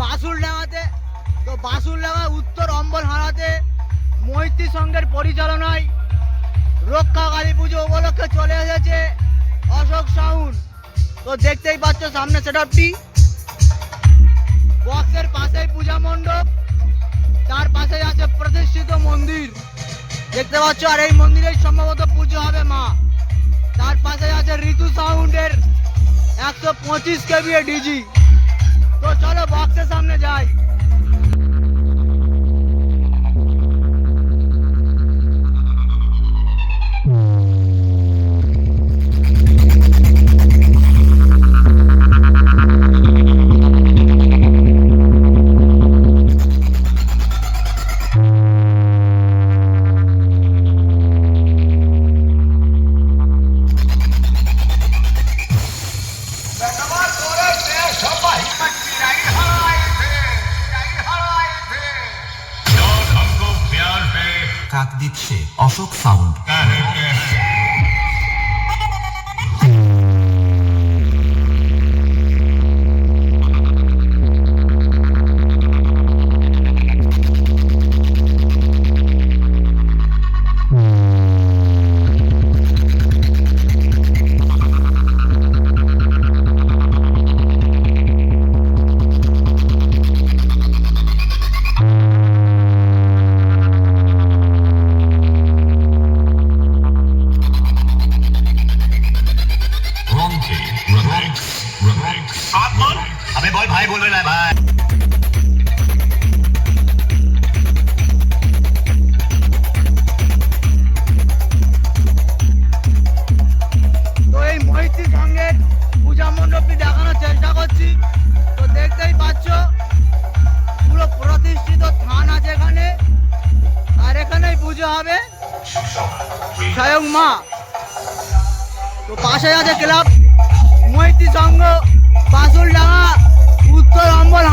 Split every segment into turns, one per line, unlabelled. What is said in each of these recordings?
বাসুল ডাঙাতে তো বাসুল ডাঙা উত্তর অম্বল হারাতে মৈত্রী সংঘের পরিচালনায় রক্ষা কালী পুজো উপলক্ষে চলে এসেছে অশোক সাউন্ড তো দেখতেই পাচ্ছ সামনে সেটআপটি বক্সের পাশেই পূজা মণ্ডপ তার পাশেই আছে প্রতিষ্ঠিত মন্দির। দেখতে পাচ্ছ আর এই মন্দিরেই সম্ভবত পুজো হবে মা। তার পাশে আছে ঋতু সাউন্ডের একশো পঁচিশ কেবি ডিজি। তো চলো বক্সের সামনে যাই।
কাক দিচ্ছে অশোক সাউন্ড।
তো পাশে আছে ক্লাব মৈত্রী সংঘ পাশুল ডাঙা উত্তর অম্বল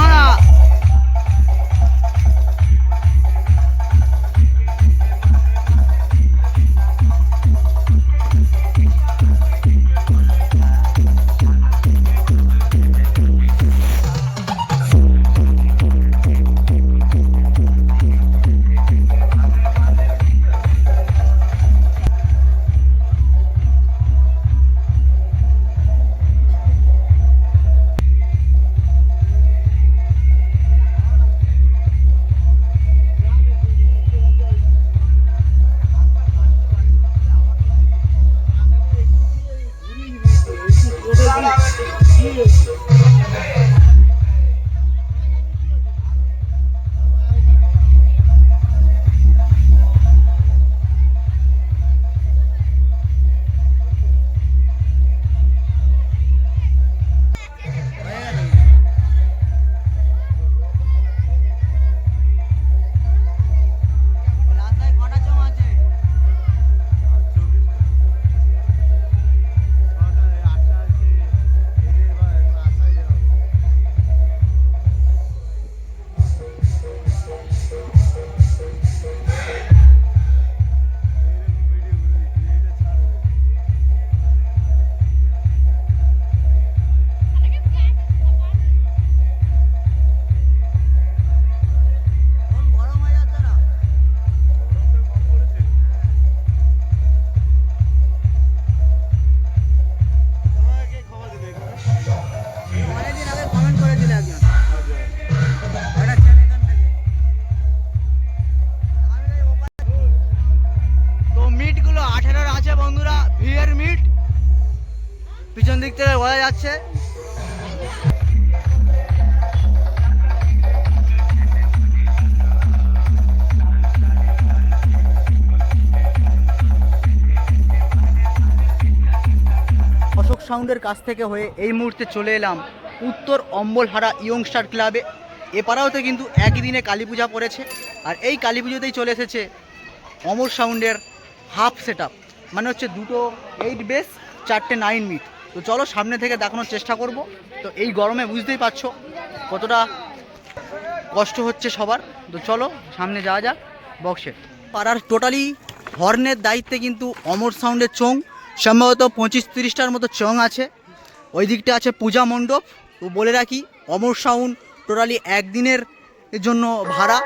পিছন দিক থেকে বোঝা যাচ্ছে। অশোক সাউন্ডের কাছ থেকে হয়ে এই মুহূর্তে চলে এলাম উত্তর অম্বলহারা ইয়ংস্টার ক্লাবে। এপাড়াওতে কিন্তু একই দিনে কালী পূজা পড়েছে। আর এই কালী পুজোতেই চলে এসেছে অমর সাউন্ডের হাফ সেট মানে হচ্ছে দুটো এইট বেস চারটে নাইন মিট তো চলো সামনে থেকে দেখানোর চেষ্টা করব। তো এই গরমে বুঝতেই পারছ কতটা কষ্ট হচ্ছে সবার। তো চলো সামনে যাওয়া যাক বক্সে পাড়ার টোটালি হর্নের দায়িত্বে কিন্তু অমর সাউন্ডের চং সম্ভবত পঁচিশ তিরিশটার মতো চং আছে। ওই দিকটা আছে পূজা মণ্ডপ। তো বলে রাখি, অমর সাউন্ড টোটালি একদিনের জন্য ভাড়া।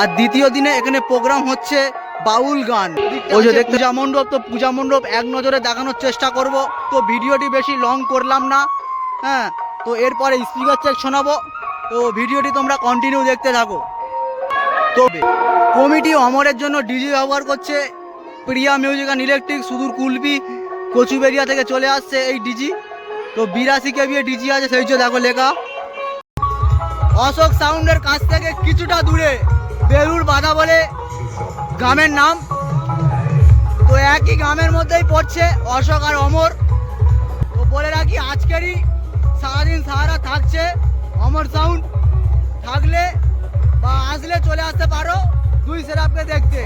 আর দ্বিতীয় দিনে এখানে প্রোগ্রাম হচ্ছে বাউল গান। ওই যে পূজা মণ্ডপ, তো পূজা মণ্ডপ এক নজরে দেখানোর চেষ্টা করব। তো ভিডিওটি বেশি লং করলাম না। হ্যাঁ তো এরপরে স্পিকার চেক শোনাবো। তো ভিডিওটি তোমরা কন্টিনিউ দেখতে থাকো। তো কমিটি অমরের জন্য ডিজি ব্যবহার করছে। প্রিয়া মিউজিক অ্যান্ড ইলেকট্রিক সুদূর কুলবি কচুবেরিয়া থেকে চলে আসছে এই ডিজি তো বিরাশি কেবিএ ডিজি আছে, সেই যে দেখো লেখা। অশোক সাউন্ডের কাছ থেকে কিছুটা দূরে বেলুর বাধা বলে গ্রামের নাম। তো একই গ্রামের মধ্যেই পড়ছে অশোক আর অমর। তো বলে রাখি, আজকেরই সারাদিন সারা থাকছে অমর সাউন্ড থাকলে বা আসলে চলে আসতে পারো দুই সেরাপকে দেখতে।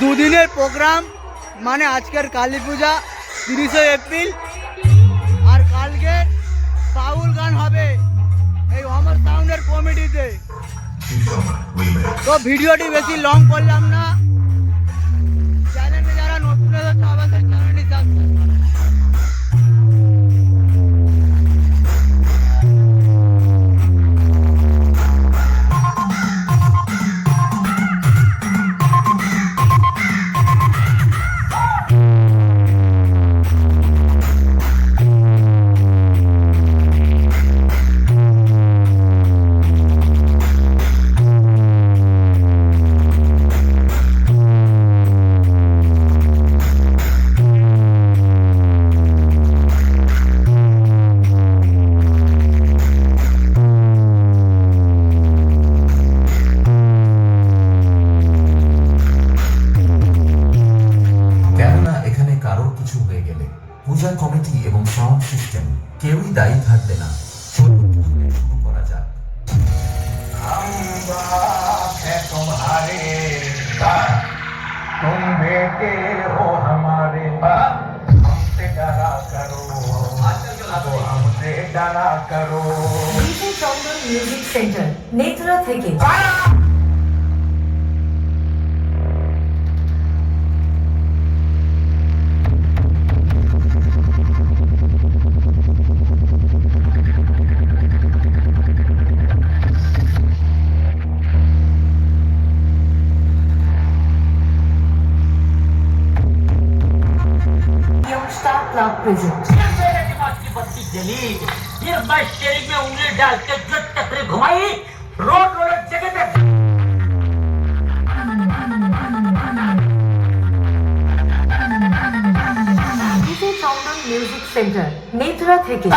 দুদিনের প্রোগ্রাম মানে আজকের কালী পূজা, তিরিশে এপ্রিল। আর কালকে বাউল গান হবে এই অমর সাউন্ডের কমিটিতে। তো ভিডিওটি বেশি লং করলাম না। চ্যানেলে যারা নতুন এসেছে চ্যানেলটি সাবস্ক্রাইব
দায়ী থাকবে না চলুন তাহলে শুরু করা যাক
है तुम्हारे तुम बेटे हो हमारे हमसे डरा करो तो हमसे डरा करो
DJ Chandan music centre Netra থেকে
जली फिर मैं स्टेरिंग में उंगली डाल के जो चक्री घुमाई रोड रोलर जगह पे
DJ Chandan music centre Netra থেকে